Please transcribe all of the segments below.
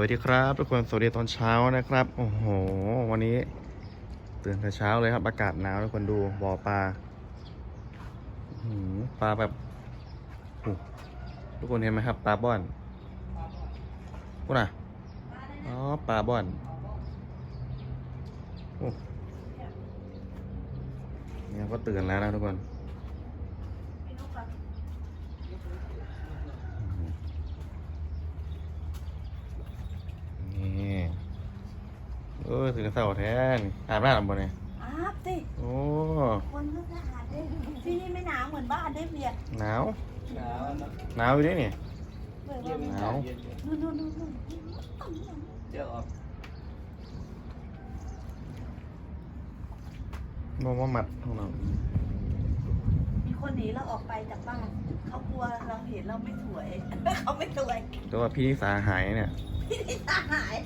วัสดีครับทุกคนสวัสดีตอนเช้านะครับโอ้โห วันนี้ ตื่นแต่เช้าเลยครับ อากาศหนาวทุกคนดูบ่อปลาหืปลาแบบทุกคนเห็นไหมครับ ปลาบ้อนกูน่ะอ๋อปลาบ้อนโอ้เนี่ยก็ตื่นแล้วนะทุกคน เออถึงเสาแทนอาบน้ำหรือเปล่าเนี่ยอาบสิโอ้คนก็สะอาดเลยที่นี่ไม่หนาวเหมือนบ้านได้เบียร์หนาวหนาวนะหนาวอยู่ด้วยนี่เบื่อเย็นหนาวเย็นนู่นนู่นนู่นนู่นเจอออกมองว่ามัดของเรามีคนหนีเราออกไปจากบ้านเขากลัวเราเห็นเราไม่สวยเขาไม่สวยแต่ว่าพี่สาหายเนี่ย พี่นิสาหาย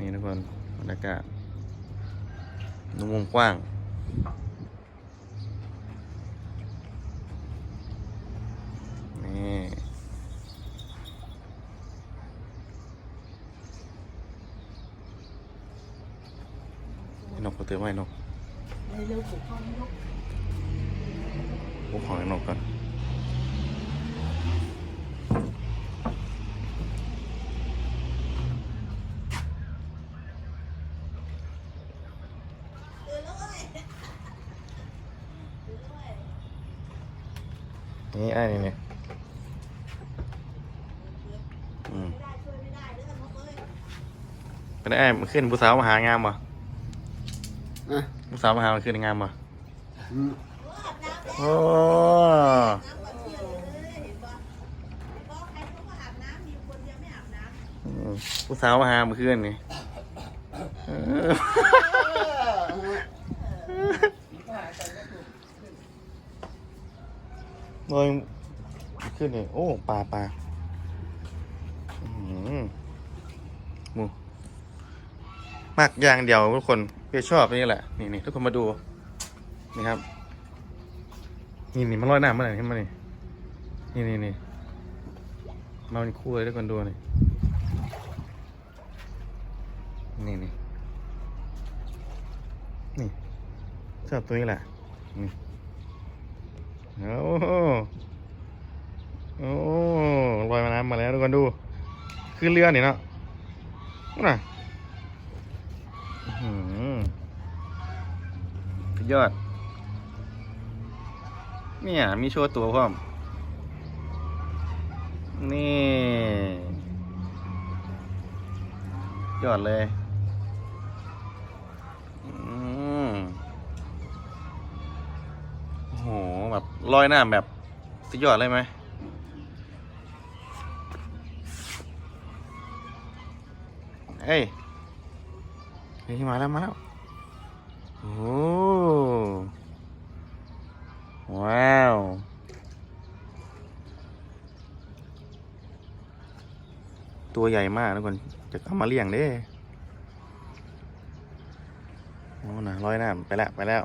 นี่ ทุกคนบรรยากาศนุ่มวงกว้างนี่ไอ้นกก็เตือนว่าไอ้นกเร็วๆปลุกพ่อไม่ลุกพวกของไอ้นกก่อน ตื่นแล้วเว้ยตื่นแล้วเว้ย นี่ไอ้นี่เนี่ยอืมไม่ได้ช่วยไม่ได้เรื่องนกเอ้ยเป็นไอ้มันขึ้นผู้สาวมาหางามป่ะอะผู้สาวมาหามันขึ้นงามป่ะอืมโอ้อาบน้ำแล้วโอ้น้ำก่อนเที่ยงเลยเห็นปะบอกใครเขาก็อาบน้ำมีคนเดียวไม่อาบน้ำอืมผู้สาวมาหามันขึ้นนี่ เออโดยขึ้นนี่โอ้ปลาปลาหมูมากอย่างเดียวทุกคนเพี่อชอบนี่แหละ นี่นี่ทุกคนมาดู นี่ครับ นี่นี่มันลอยน้ำมาไหนขึ้นมานี่นี่นี่นี่มาเป็นคู่เลยทุกคนดูนี่นี่นี่นี่ชอบตัวนี้แหละนี่ โอ้โหโอ้ลอยมาน้ำมาแล้วทุกคนดูขึ้นเรือนี่เนาะน่ะหือสุดยอด เนี่ยมีโชว์ตัวพร้อม นี่ ยอดเลย อืมโอ้โห แบบ ลอยหน้าแบบสุดยอดเลยไหมเอ้ยเฮ้ยมาแล้วมาแล้วโอ้ว้าวตัวใหญ่มากทุกคนจะเข้ามาเลี้ยงเด้โอ้น่ะร้อยน้ำไปแล้วไปแล้ว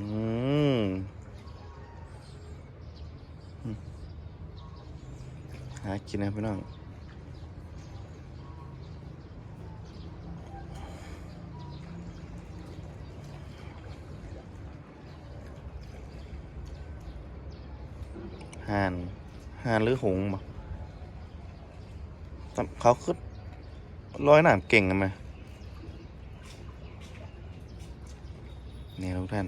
อืมหากินนะพี่น้องห่านห่านหรือหงส์บ่เขาคือร้อยหนามเก่งกันไหมนี่ทุกท่าน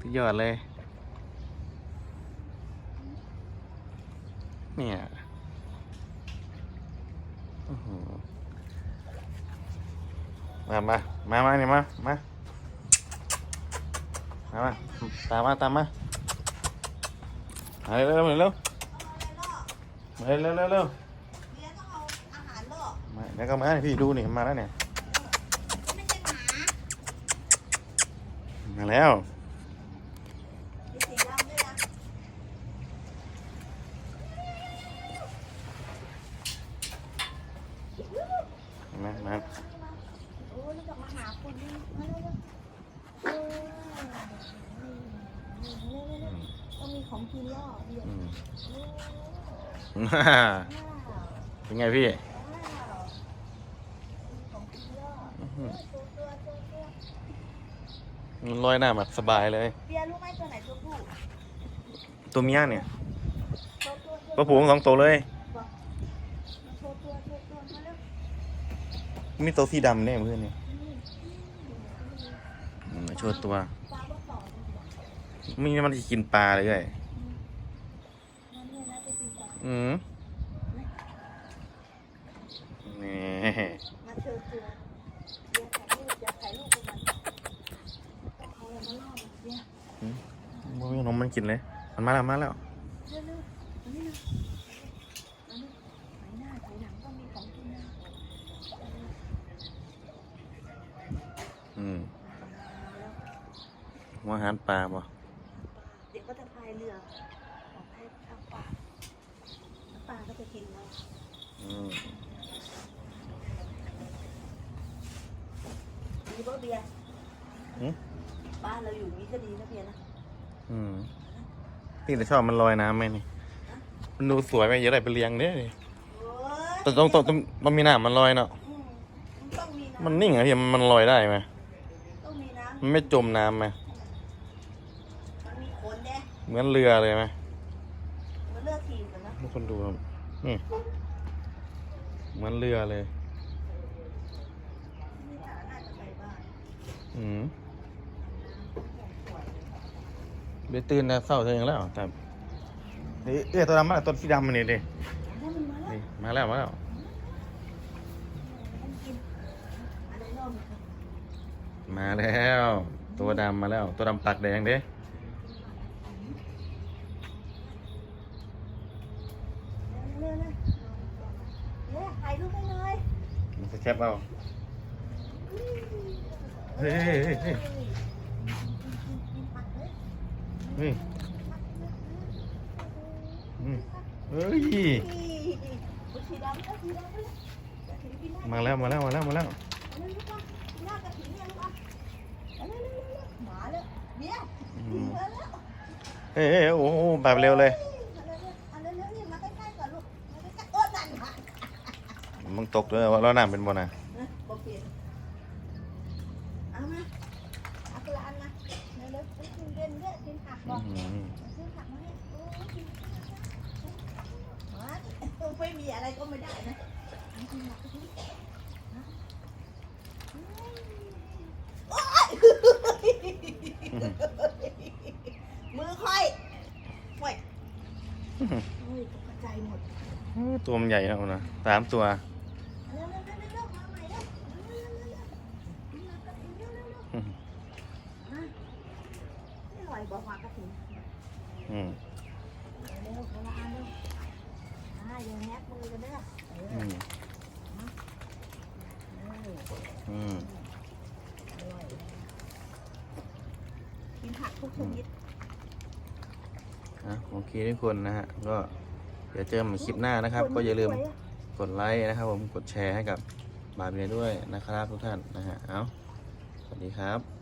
สุดยอดเลย เนี่ยโอ้โหมามา มามาเนี่ยมา มา มามา ตามมา ตามมามาเร็วเร็วเร็วมาเร็วเร็วเร็วเร็วเบียร์ต้องเอาอาหารล่อมาแล้วก็มาให้พี่ดูนี่มาแล้วเนี่ย มามาแล้วมีสีดำด้วยนะมามาโอ้ยแล้วจะมาหาคนนี้มาเร็วๆเออเร็วๆๆต้องมีของกินล่อเบียร์อืมโอ้ฮ่าว้าวเป็นไงพี่ มันลอยหน้าแบบสบายเลย เบียร์รู้ไหมตัวไหนตัวผู้ตัวเมียเนี่ยตัวตัวตัวผูทั้งสองตัวเลย ตัวตัวตัวตัวมาเร็วมีตัวสีดำเนี่ยเพื่อนนี่อืมมาโชว์ตัว ปลาบ่ต่อมีมันจะกินปลาเลยไงมันเนี่ยนะจะตีปลาอืมนี่มาเจอตัวเบียร์ถ่ายรูปอย่าถ่ายรูปกับมันต้องเอาอะไรมาล่อมันเบียร์ บ่ มีนมมันกินเลย มันมาแล้วมาแล้วเร็วๆอันนี้นะอันนี้ไหนหน้าไหนหลังต้องมีของกินนะอืมหัวอาหารปลาบ่เดี๋ยวก็จะพายเรือออกให้ทางป่าแล้วปลาก็จะกินเราอืมดีป่ะเบียร์อืมบ้านเราอยู่นี้ก็ดีนะเบียร์นะ อืมพี่แต่ชอบมันลอยน้ำไหมนี่ มันดูสวยไหมเยอะเลยไปเลี้ยงเด้อโอ้ยแต่ต้องต้องต้องมันมีน้ำมันลอยเนาะ อืมมันต้องมีน้ำมันนิ่งอะพี่มันมันลอยได้ไหมต้องมีน้ำมันไม่จมน้ำไหมมันมีขนแน่เหมือนเรือเลยไหมมันเลือกทีมกันนะทุกคนดูครับนี่เหมือนเรือเลยนี่ฐาน่าจะไปบ้านอืม เบตื่นนะเศร้าเธอยังแล้วแต่เอ้ยเอ้ยตัวดำมาแล้วตัวสีดำมันนี่ดินี่มาแล้วมาแล้วมาแล้ว ตัวดำมาแล้ว ตัวดำปากแดงเด้เร็วๆเลยเนี่ยถ่ายรูปให้หน่อยมันจะแคปเอา เฮ้ยเฮ้ยเฮ้ยเฮ้ย กินผักเลย เฮ้ยอืมเฮ้ยนี่สีดำก็สีดำเลยกระถิ่นกินได้มาแล้วมาแล้วมาแล้วมาแล้วเอาเลยลูกอะหน้ากระถิ่นเนี่ยลูกอะเอาเลยเร็วๆๆหมาเลยเบี้ยอืถึงมแล้วแล้วเฮ้ยเฮ้ยโอ้โหแบบเร็วเลยเอาเร็วๆเอาเร็วๆนี่มาใกล้ๆก่อนลูกมาใกล้ๆโอ้นั่นค่ะมึงตกเลยว่าเราหน้าเป็นบนอะ ไม่มีอะไรก็ไม่ได้นะเอากินผักกินนะโอ๊ยมือค่อยโอ้ยโอ้ยตกใจหมด ตัวมันใหญ่แล้วนะสามตัวเร็วๆๆๆมาใหม่เร็วเร็วๆๆๆมากระถิ่นเร็วๆๆ อืม มา ไม่ไหวบอกมากระถิ่นอืมเร็วคนละอันเร็วอ่าเดี๋ยวแฮกมือกันเด้อเออือมเอออืมอร่อยกินผักทุกชนิด อะโอเคทุกคนนะฮะ ก็เดี๋ยวเจอกันใหม่คลิปหน้านะครับ ก็อย่าลืมสวอะกดไลค์นะครับผมกดแชร์ให้กับบาร์เบียด้วยนะครับทุกท่านนะฮะเอาสวัสดีครับ